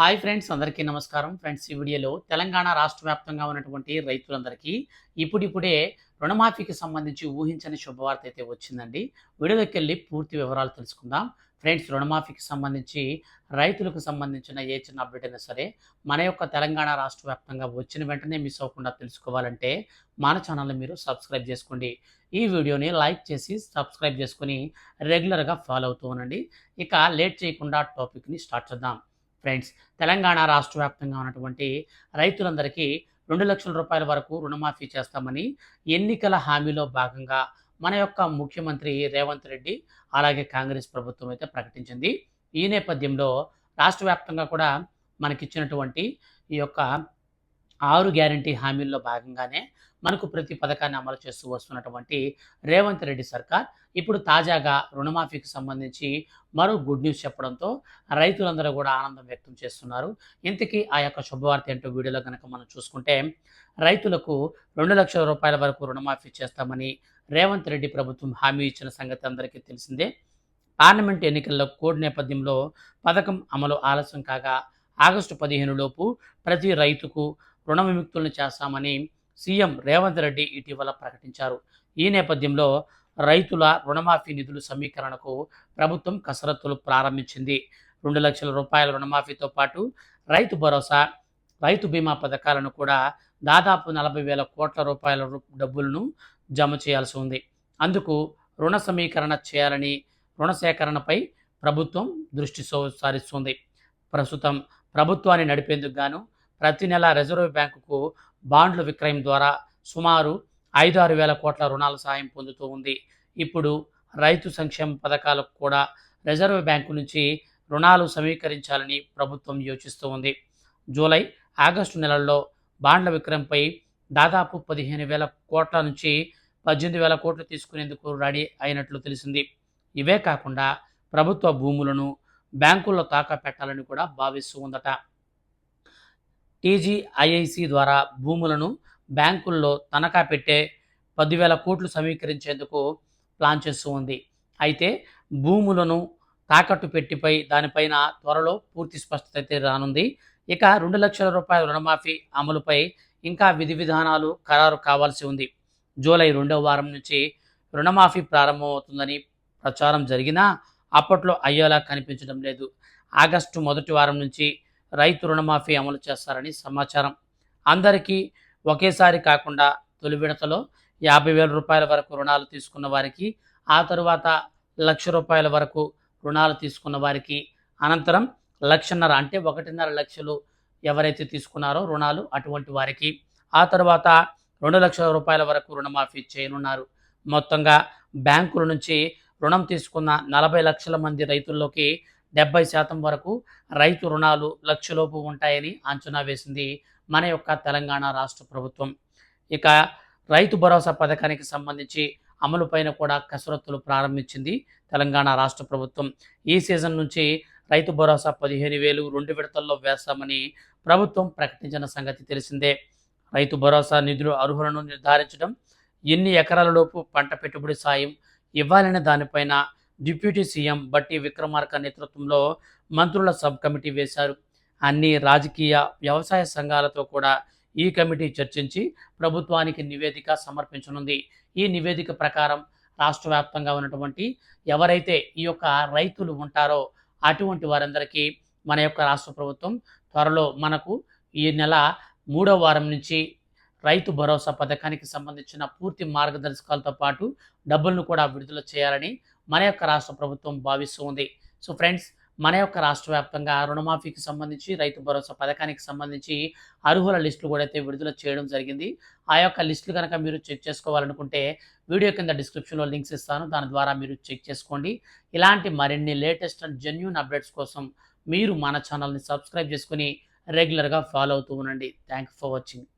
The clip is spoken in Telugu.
హాయ్ ఫ్రెండ్స్ అందరికీ నమస్కారం. ఫ్రెండ్స్ ఈ వీడియోలో తెలంగాణ రాష్ట్ర వ్యాప్తంగా ఉన్నటువంటి రైతులందరికీ ఇప్పుడిప్పుడే రుణమాఫీకి సంబంధించి ఊహించని శుభవార్త అయితే వచ్చిందండి. వీడియోలోకి వెళ్ళి పూర్తి వివరాలు తెలుసుకుందాం. ఫ్రెండ్స్ రుణమాఫీకి సంబంధించి రైతులకు సంబంధించిన ఏ చిన్న అప్డేట్ అయినా సరే మన యొక్క తెలంగాణ రాష్ట్ర వ్యాప్తంగా వచ్చిన వెంటనే మిస్ అవ్వకుండా తెలుసుకోవాలంటే మన ఛానల్ని మీరు సబ్స్క్రైబ్ చేసుకోండి. ఈ వీడియోని లైక్ చేసి సబ్స్క్రైబ్ చేసుకుని రెగ్యులర్గా ఫాలో అవుతూ ఉండండి. ఇక లేట్ చేయకుండా టాపిక్ని స్టార్ట్ చేద్దాం. ఫ్రెండ్స్ తెలంగాణ రాష్ట్ర వ్యాప్తంగా ఉన్నటువంటి రైతులందరికీ రెండు లక్షల రూపాయల వరకు రుణమాఫీ చేస్తామని ఎన్నికల హామీలో భాగంగా మన యొక్క ముఖ్యమంత్రి రేవంత్ రెడ్డి అలాగే కాంగ్రెస్ ప్రభుత్వం అయితే ప్రకటించింది. ఈ నేపథ్యంలో రాష్ట్ర వ్యాప్తంగా కూడా మనకిచ్చినటువంటి ఈ యొక్క ఆరు గ్యారంటీ హామీల్లో భాగంగానే మనకు ప్రతి పథకాన్ని అమలు చేస్తూ వస్తున్నటువంటి రేవంత్ రెడ్డి సర్కార్ ఇప్పుడు తాజాగా రుణమాఫీకి సంబంధించి మరో గుడ్ న్యూస్ చెప్పడంతో రైతులందరూ కూడా ఆనందం వ్యక్తం చేస్తున్నారు. ఇంతకీ ఆ యొక్క శుభవార్త ఏంటో వీడియోలో కనుక మనం చూసుకుంటే రైతులకు రెండు లక్షల రూపాయల వరకు రుణమాఫీ చేస్తామని రేవంత్ రెడ్డి ప్రభుత్వం హామీ ఇచ్చిన సంగతి అందరికీ తెలిసిందే. పార్లమెంట్ ఎన్నికల్లో కోడ్ నేపథ్యంలో పథకం అమలు ఆలస్యం కాగా ఆగస్టు పదిహేను లోపు ప్రతి రైతుకు రుణ విముక్తులను చేస్తామని సీఎం రేవంత్ రెడ్డి ఇటీవల ప్రకటించారు. ఈ నేపథ్యంలో రైతుల రుణమాఫీ నిధులు సమీకరణకు ప్రభుత్వం కసరత్తులు ప్రారంభించింది. రెండు లక్షల రూపాయల రుణమాఫీతో పాటు రైతు భరోసా రైతు బీమా పథకాలను కూడా దాదాపు నలభై వేల కోట్ల రూపాయల రు- డబ్బులను జమ చేయాల్సి ఉంది. అందుకు రుణ సమీకరణ చేయాలని రుణ సేకరణపై ప్రభుత్వం దృష్టి సారిస్తుంది. ప్రస్తుతం ప్రభుత్వాన్ని నడిపేందుకు గాను ప్రతి నెల రిజర్వ్ బ్యాంకుకు బాండ్ల విక్రయం ద్వారా సుమారు ఐదు ఆరు వేల కోట్ల రుణాల సాయం పొందుతూ ఉంది. ఇప్పుడు రైతు సంక్షేమ పథకాలకు కూడా రిజర్వ్ బ్యాంకు నుంచి రుణాలు సమీకరించాలని ప్రభుత్వం యోచిస్తూ ఉంది. జూలై ఆగస్టు నెలల్లో బాండ్ల విక్రయంపై దాదాపు పదిహేను వేల కోట్ల నుంచి పద్దెనిమిది వేల కోట్లు తీసుకునేందుకు రెడీ అయినట్లు తెలిసింది. ఇవే కాకుండా ప్రభుత్వ భూములను బ్యాంకుల్లో తాకా పెట్టాలని కూడా భావిస్తూ ఉందట. టీజీఐఐసి ద్వారా భూములను బ్యాంకుల్లో తనఖా పెట్టే పదివేల కోట్లు సమీకరించేందుకు ప్లాన్ చేస్తూ ఉంది. అయితే భూములను తాకట్టు పెట్టిపై దానిపైన త్వరలో పూర్తి స్పష్టత అయితే రానుంది. ఇక రెండు లక్షల రూపాయల రుణమాఫీ అమలుపై ఇంకా విధి విధానాలు ఖరారు కావాల్సి ఉంది. జూలై రెండవ వారం నుంచి రుణమాఫీ ప్రారంభమవుతుందని ప్రచారం జరిగినా అప్పట్లో అయ్యేలా కనిపించడం లేదు. ఆగస్టు మొదటి వారం నుంచి రైతు రుణమాఫీ అమలు చేస్తారని సమాచారం. అందరికీ ఒకేసారి కాకుండా తొలి విడతలో యాభై వేల రూపాయల వరకు రుణాలు తీసుకున్న వారికి ఆ తరువాత లక్ష రూపాయల వరకు రుణాలు తీసుకున్న వారికి అనంతరం లక్షన్నర అంటే ఒకటిన్నర లక్షలు ఎవరైతే తీసుకున్నారో రుణాలు అటువంటి వారికి ఆ తర్వాత రెండు లక్షల రూపాయల వరకు రుణమాఫీ చేయనున్నారు. మొత్తంగా బ్యాంకుల నుంచి రుణం తీసుకున్న నలభై లక్షల మంది రైతుల్లోకి డెబ్బై శాతం వరకు రైతు రుణాలు లక్షలోపు ఉంటాయని అంచనా వేసింది మన యొక్క తెలంగాణ రాష్ట్ర ప్రభుత్వం. ఇక రైతు భరోసా పథకానికి సంబంధించి అమలుపైన కూడా కసరత్తులు ప్రారంభించింది తెలంగాణ రాష్ట్ర ప్రభుత్వం. ఈ సీజన్ నుంచి రైతు భరోసా పదిహేను వేలు రెండు విడతల్లో వేస్తామని ప్రభుత్వం ప్రకటించిన సంగతి తెలిసిందే. రైతు భరోసా నిధులు అర్హులను నిర్ధారించడం ఎన్ని ఎకరాలలోపు పంట పెట్టుబడి సాయం ఇవ్వాలనే దానిపైన డిప్యూటీ సీఎం బట్టి విక్రమార్క నేతృత్వంలో మంత్రుల సబ్ కమిటీ వేశారు. అన్ని రాజకీయ వ్యవసాయ సంఘాలతో కూడా ఈ కమిటీ చర్చించి ప్రభుత్వానికి నివేదిక సమర్పించనుంది. ఈ నివేదిక ప్రకారం రాష్ట్ర వ్యాప్తంగా ఉన్నటువంటి ఎవరైతే ఈ యొక్క రైతులు ఉంటారో అటువంటి వారందరికీ మన యొక్క రాష్ట్ర ప్రభుత్వం త్వరలో మనకు ఈ నెల మూడో వారం నుంచి రైతు భరోసా పథకానికి సంబంధించిన పూర్తి మార్గదర్శకాలతో పాటు డబ్బులను కూడా విడుదల చేయాలని మన యొక్క రాష్ట్ర ప్రభుత్వం భావిస్తూ ఉంది. సో ఫ్రెండ్స్ మన యొక్క రాష్ట్ర వ్యాప్తంగా రుణమాఫీకి సంబంధించి రైతు భరోసా పథకానికి సంబంధించి అర్హుల లిస్టులు కూడా అయితే విడుదల చేయడం జరిగింది. ఆ యొక్క లిస్టులు కనుక మీరు చెక్ చేసుకోవాలనుకుంటే వీడియో కింద డిస్క్రిప్షన్లో లింక్స్ ఇస్తాను. దాని ద్వారా మీరు చెక్ చేసుకోండి. ఇలాంటి మరిన్ని లేటెస్ట్ అండ్ జెన్యున్ అప్డేట్స్ కోసం మీరు మన ఛానల్ని సబ్స్క్రైబ్ చేసుకుని రెగ్యులర్గా ఫాలో అవుతూ ఉండండి. Thank for watching.